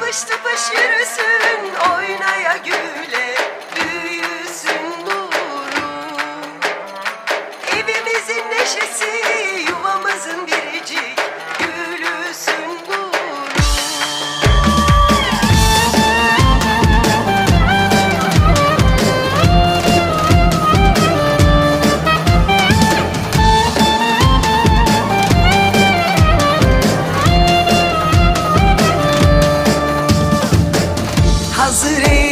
Tıpış tıpış yürüsün oynaya güle Hazır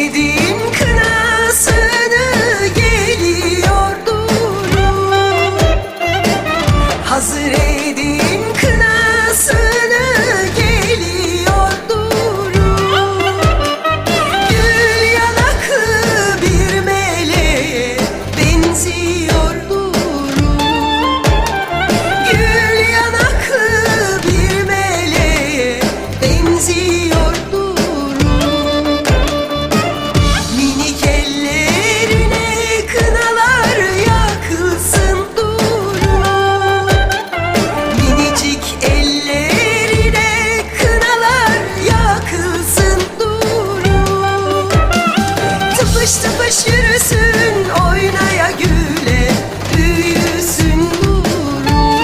Tıpış tıpış yürüsün oynaya güle büyüsün nuru.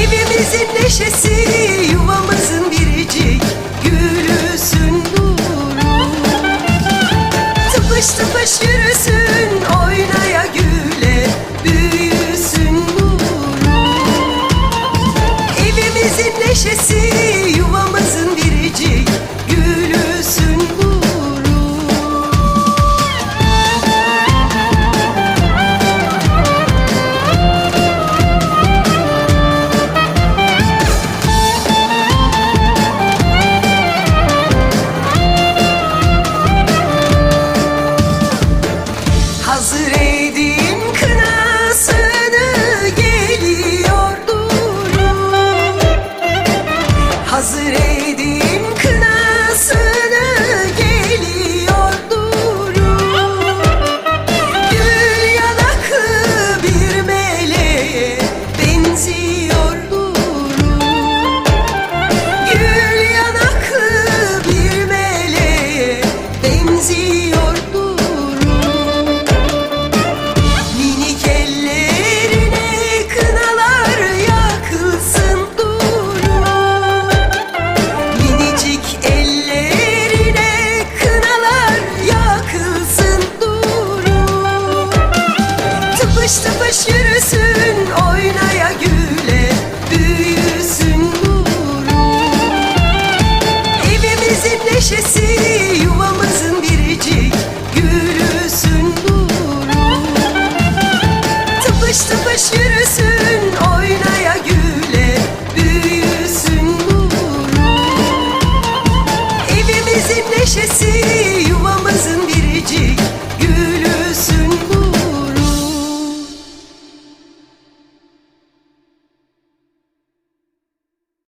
Evimizin neşesi yuvamızın biricik gülüsün nuru. Tıpış tıpış yürüsün oynaya güle büyüsün nuru. Evimizin neşesi Yaşlı kış yürüsün.